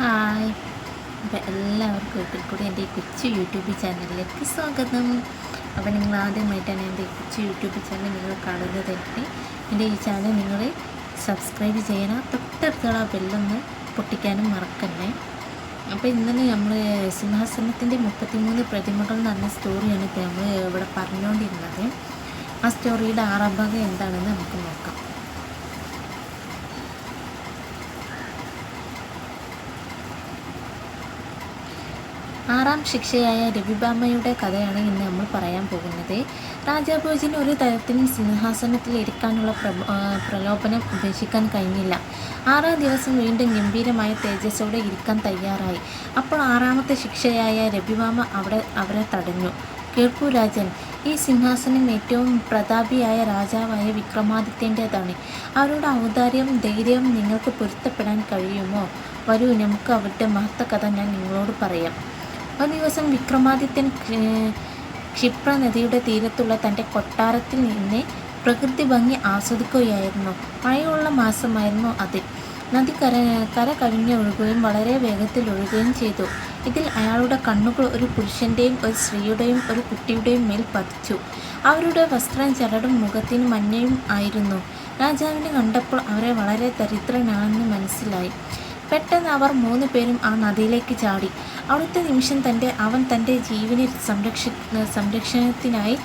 Hi. അപ്പോൾ എല്ലാവർക്കും ഒരിക്കൽ കൂടി എന്റെ ഈ കൊച്ചു യൂട്യൂബ് ചാനലിലേക്ക് സ്വാഗതം. അപ്പോൾ നിങ്ങൾ ആദ്യമായിട്ടാണ് എന്റെ കൊച്ചു യൂട്യൂബ് ചാനൽ നിങ്ങൾ കാണുന്നതെങ്കിൽ എന്റെ ഈ ചാനൽ നിങ്ങൾ സബ്സ്ക്രൈബ് ചെയ്യണം. തൊട്ടടുത്തുള്ള ബെല്ലൊന്ന് പൊട്ടിക്കാനും മറക്കണ്ടേ അപ്പോൾ ഇന്നലെ നമ്മൾ സിംഹാസനത്തിന്റെ മുപ്പത്തിമൂന്ന് പ്രതിമകൾ എന്ന് പറഞ്ഞ സ്റ്റോറിയാണ് ഇപ്പോൾ നമ്മൾ ഇവിടെ പറഞ്ഞുകൊണ്ടിരുന്നത്. ആ സ്റ്റോറിയുടെ ആറാം ഭാഗം എന്താണെന്ന് നമുക്ക് നോക്കാം. ആറാം ശിക്ഷയായ രവിബാമയുടെ കഥയാണ് ഇന്ന് നമ്മൾ പറയാൻ പോകുന്നത്. രാജാഭോജിന് ഒരു തരത്തിലും സിംഹാസനത്തിൽ ഇരിക്കാനുള്ള പ്ര പ്രലോഭനം ഉപേക്ഷിക്കാൻ കഴിഞ്ഞില്ല. ആറാം ദിവസം വീണ്ടും ഗംഭീരമായ തേജസ്സോടെ ഇരിക്കാൻ തയ്യാറായി. അപ്പോൾ ആറാമത്തെ ശിക്ഷയായ രവിബാമ അവിടെ അവരെ തടഞ്ഞു. കേൾക്കൂ രാജൻ ഈ സിംഹാസനം ഏറ്റവും പ്രതാപിയായ രാജാവായ വിക്രമാദിത്യന്റേതാണ്. അവരുടെ ഔദാര്യം ധൈര്യം നിങ്ങൾക്ക് പൊരുത്തപ്പെടാൻ കഴിയുമോ? വരൂ നമുക്ക് അവരുടെ മഹത്വ കഥ ഞാൻ നിങ്ങളോട് പറയാം. ഒരു ദിവസം വിക്രമാദിത്യൻ ക്ഷിപ്ര നദിയുടെ തീരത്തുള്ള തന്റെ കൊട്ടാരത്തിൽ നിന്ന് പ്രകൃതി ഭംഗി ആസ്വദിക്കുകയായിരുന്നു. മഴയുള്ള മാസമായിരുന്നു അത്. നദി കര കര കവിഞ്ഞ് ഒഴുകുകയും വളരെ വേഗത്തിൽ ഒഴുകുകയും ചെയ്തു. ഇതിൽ അയാളുടെ കണ്ണുകൾ ഒരു പുരുഷന്റെയും ഒരു സ്ത്രീയുടെയും ഒരു കുട്ടിയുടെയും മേൽ പതിച്ചു. അവരുടെ വസ്ത്രം ചരടും മുഖത്തിന് മഞ്ഞയും ആയിരുന്നു. രാജാവിനെ കണ്ടപ്പോൾ അവരെ വളരെ ദരിദ്രനാണെന്ന് മനസ്സിലായി. പെട്ടെന്ന് അവർ മൂന്ന് പേരും ആ നദിയിലേക്ക് ചാടി. അടുത്ത നിമിഷം തന്റെ അവൻ തന്റെ ജീവനെ സംരക്ഷി സംരക്ഷണത്തിനായി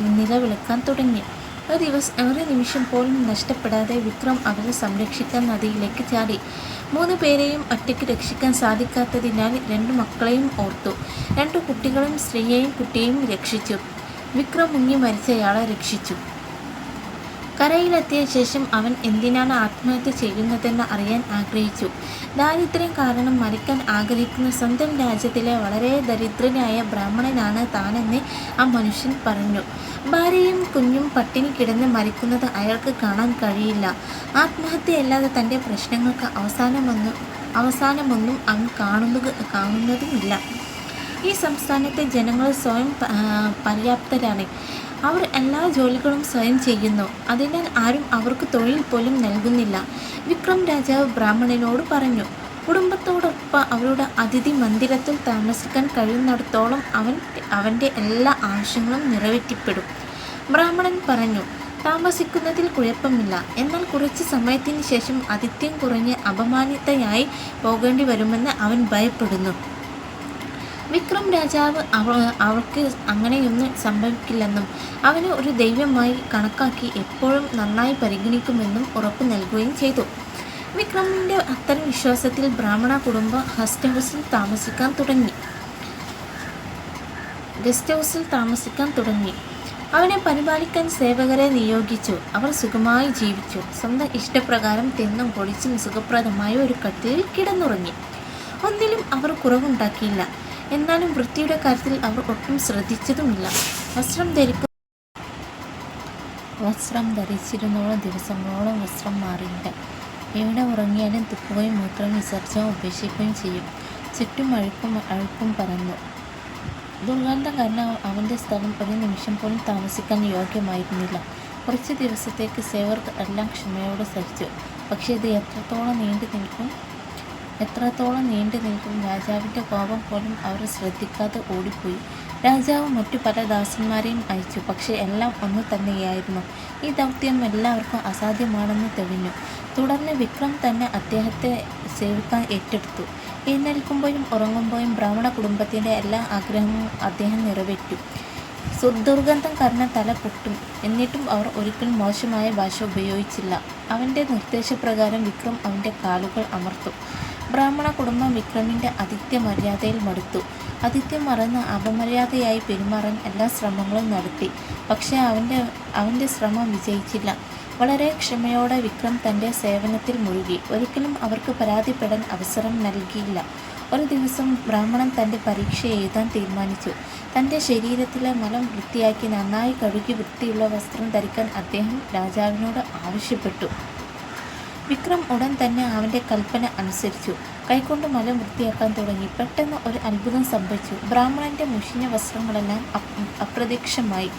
നിലവിളക്കാൻ തുടങ്ങി. ഒരു ദിവസം ഒരു നിമിഷം പോലും നഷ്ടപ്പെടാതെ വിക്രം അവരെ സംരക്ഷിക്കാൻ നദിയിലേക്ക് ചാടി. മൂന്ന് പേരെയും ഒറ്റയ്ക്ക് രക്ഷിക്കാൻ സാധിക്കാത്തതിനാൽ രണ്ട് മക്കളെയും ഓർത്തു. രണ്ട് കുട്ടികളും സ്ത്രീയെയും കുട്ടിയെയും രക്ഷിച്ചു. വിക്രം മുങ്ങി മരിച്ചയാളെ രക്ഷിച്ചു. കരയിലെത്തിയ ശേഷം അവൻ എന്തിനാണ് ആത്മഹത്യ ചെയ്യുന്നതെന്ന് അറിയാൻ ആഗ്രഹിച്ചു. ദാരിദ്ര്യം കാരണം മരിക്കാൻ ആഗ്രഹിക്കുന്ന സ്വന്തം രാജ്യത്തിലെ വളരെ ദരിദ്രനായ ബ്രാഹ്മണനാണ് താനെന്ന് ആ മനുഷ്യൻ പറഞ്ഞു. ഭാര്യയും കുഞ്ഞും പട്ടിണി കിടന്ന് മരിക്കുന്നത് അയാൾക്ക് കാണാൻ കഴിയില്ല. ആത്മഹത്യയല്ലാതെ തന്റെ പ്രശ്നങ്ങൾക്ക് അവസാനമൊന്നും അവസാനമൊന്നും അവൻ കാണുന്നത് കാണുന്നതുമില്ല. ഈ സംസ്ഥാനത്തെ ജനങ്ങൾ സ്വയം പര്യാപ്തരാണ്. അവർ എല്ലാ ജോലികളും സ്വയം ചെയ്യുന്നു. അതിനാൽ ആരും അവർക്ക് തൊഴിൽ പോലും നൽകുന്നില്ല. വിക്രം രാജാവ് ബ്രാഹ്മണനോട് പറഞ്ഞു കുടുംബത്തോടൊപ്പം അവരുടെ അതിഥി മന്ദിരത്തിൽ താമസിക്കാൻ കഴിയുന്നിടത്തോളം അവൻ അവന്റെ എല്ലാ ആവശ്യങ്ങളും നിറവേറ്റിപ്പെടും. ബ്രാഹ്മണൻ പറഞ്ഞു താമസിക്കുന്നതിൽ കുഴപ്പമില്ല. എന്നാൽ കുറച്ച് സമയത്തിന് ശേഷം ആതിഥ്യം കുറഞ്ഞ് അപമാനിതയായി പോകേണ്ടി വരുമെന്ന് അവൻ ഭയപ്പെടുന്നു. വിക്രം രാജാവ് അവ അവർക്ക് അങ്ങനെയൊന്നും സംഭവിക്കില്ലെന്നും അവനെ ഒരു ദൈവമായി കണക്കാക്കി എപ്പോഴും നന്നായി പരിഗണിക്കുമെന്നും ഉറപ്പു നൽകുകയും ചെയ്തു. വിക്രമിന്റെ അത്തരം വിശ്വാസത്തിൽ ബ്രാഹ്മണ കുടുംബം ഗസ്റ്റ് ഹൗസിൽ താമസിക്കാൻ തുടങ്ങി. ഗസ്റ്റ് ഹൗസിൽ താമസിക്കാൻ തുടങ്ങി. അവനെ പരിപാലിക്കാൻ സേവകരെ നിയോഗിച്ചു. അവർ സുഖമായി ജീവിച്ചു. സ്വന്തം ഇഷ്ടപ്രകാരം തിന്നും പൊടിച്ചും സുഖപ്രദമായ ഒരു കട്ടിലിൽ കിടന്നുറങ്ങി. ഒന്നിലും അവർ കുറവുണ്ടാക്കിയില്ല. എന്നാലും വൃത്തിയുടെ കാര്യത്തിൽ അവർ ഒട്ടും ശ്രദ്ധിച്ചതുമില്ല. വസ്ത്രം ധരിപ്പ് വസ്ത്രം ധരിച്ചിരുന്നോളം ദിവസങ്ങളോളം വസ്ത്രം മാറിയില്ല. എവിടെ ഉറങ്ങിയാലും തുപ്പുകയും മൂത്രം വിസർജനം ഉപേക്ഷിക്കുകയും ചെയ്യും. ചുറ്റും അഴുക്കും അഴുക്കും പറന്നു ദുർഗന്ധം കാരണം അവന്റെ സ്ഥലം ഒരു നിമിഷം പോലും താമസിക്കാൻ യോഗ്യമായിരുന്നില്ല. കുറച്ച് ദിവസത്തേക്ക് സേവർ എല്ലാം ക്ഷമയോടെ സഹിച്ചു. പക്ഷേ ഇത് എത്രത്തോളം നീണ്ടു നിൽക്കും എത്രത്തോളം നീണ്ടു നിൽക്കും രാജാവിന്റെ കോപം പോലും അവർ ശ്രദ്ധിക്കാതെ ഓടിപ്പോയി. രാജാവ് മറ്റു പല ദാസന്മാരെയും അയച്ചു. പക്ഷേ എല്ലാം ഒന്നു തന്നെയായിരുന്നു. ഈ ദൗത്യം എല്ലാവർക്കും അസാധ്യമാണെന്ന് തെളിഞ്ഞു. തുടർന്ന് വിക്രം തന്നെ അദ്ദേഹത്തെ സേവിക്കാൻ ഏറ്റെടുത്തു. എഴുന്നേൽക്കുമ്പോഴും ഉറങ്ങുമ്പോഴും ബ്രാഹ്മണ കുടുംബത്തിന്റെ എല്ലാ ആഗ്രഹങ്ങളും അദ്ദേഹം നിറവേറ്റു. ദുർഗന്ധം കാരണം തല പൊട്ടും. എന്നിട്ടും അവർ ഒരിക്കലും മോശമായ ഭാഷ ഉപയോഗിച്ചില്ല. അവന്റെ നിർദ്ദേശപ്രകാരം വിക്രം അവന്റെ കാലുകൾ അമർത്തും. ബ്രാഹ്മണ കുടുംബം വിക്രമിന്റെ ആതിഥ്യ മര്യാദയിൽ മടുത്തു. ആതിഥ്യം മറന്ന് അപമര്യാദയായി പെരുമാറാൻ എല്ലാ ശ്രമങ്ങളും നടത്തി. പക്ഷേ അവന്റെ അവന്റെ ശ്രമം വിജയിച്ചില്ല. വളരെ ക്ഷമയോടെ വിക്രം തന്റെ സേവനത്തിൽ മുഴുകി. ഒരിക്കലും അവർക്ക് പരാതിപ്പെടാൻ അവസരം നൽകിയില്ല. ഒരു ദിവസം ബ്രാഹ്മണൻ തന്റെ പരീക്ഷ എഴുതാൻ തീരുമാനിച്ചു. തന്റെ ശരീരത്തിലെ മലം വൃത്തിയാക്കി നന്നായി കഴുകി വൃത്തിയുള്ള വസ്ത്രം ധരിക്കാൻ അദ്ദേഹം രാജാവിനോട് ആവശ്യപ്പെട്ടു. വിക്രം ഉടൻ തന്നെ അവന്റെ കൽപ്പന അനുസരിച്ചു. കൈകൊണ്ട് മല വൃത്തിയാക്കാൻ തുടങ്ങി. പെട്ടെന്ന് ഒരു അത്ഭുതം സംഭവിച്ചു. ബ്രാഹ്മണന്റെ മുഷിഞ്ഞ വസ്ത്രങ്ങളെല്ലാം അപ്രത്യക്ഷമായി.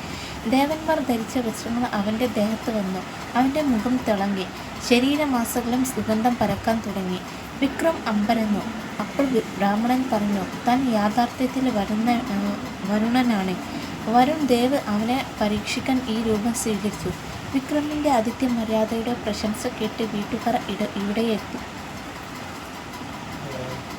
ദേവന്മാർ ധരിച്ച വസ്ത്രങ്ങൾ അവന്റെ ദേഹത്ത് വന്നു. അവന്റെ മുഖം തിളങ്ങി. ശരീരമാസകളും സുഗന്ധം പരക്കാൻ തുടങ്ങി. വിക്രം അമ്പരന്നു. അപ്പോൾ ബ്രാഹ്മണൻ പറഞ്ഞു താൻ യാഥാർത്ഥ്യത്തിൽ വരുന്ന വരുണനാണ്. വരുൺ ദേവ് അവനെ പരീക്ഷിക്കാൻ ഈ രൂപം സ്വീകരിച്ചു. വിക്രമിന്റെ ആദിത്യ മര്യാദയുടെ പ്രശംസ കേട്ട് വീട്ടുകാർ ഇട ഇവിടെ എത്തി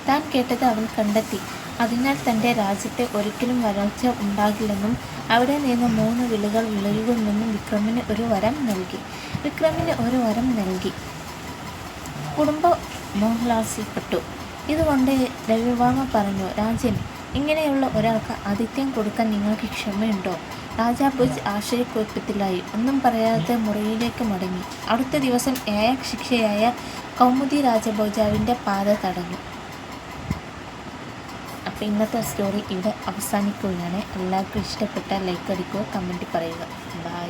താൻ കേട്ടത് അവൻ കണ്ടെത്തി. അതിനാൽ തന്റെ രാജ്യത്തെ ഒരിക്കലും വരൾച്ച ഉണ്ടാകില്ലെന്നും അവിടെ നിന്ന് മൂന്ന് വിളകൾ വിളയുമെന്നും വിക്രമിന് ഒരു വരം നൽകി. വിക്രമിന് ഒരു വരം നൽകി. കുടുംബം മോഹ്ലാസിൽപ്പെട്ടു ഇതുകൊണ്ട് രവിവർമ്മ പറഞ്ഞു രാജൻ ഇങ്ങനെയുള്ള ഒരാൾക്ക് ആതിഥ്യം കൊടുക്കാൻ നിങ്ങൾക്ക് ക്ഷമയുണ്ടോ? രാജാ ബുജ് ആശയക്കുഴപ്പത്തിലായി ഒന്നും പറയാതെ മുറിയിലേക്ക് മടങ്ങി. അടുത്ത ദിവസം ഏയ ശിക്ഷയായ കൗമുദി രാജഭോജാവിന്റെ പാത തടഞ്ഞു. അപ്പോൾ ഇന്നത്തെ സ്റ്റോറി ഇവിടെ അവസാനിക്കുകയാണ്. എല്ലാവർക്കും ഇഷ്ടപ്പെട്ട ലൈക്ക് അടിക്കുക കമന്റ് പറയുക. ബൈ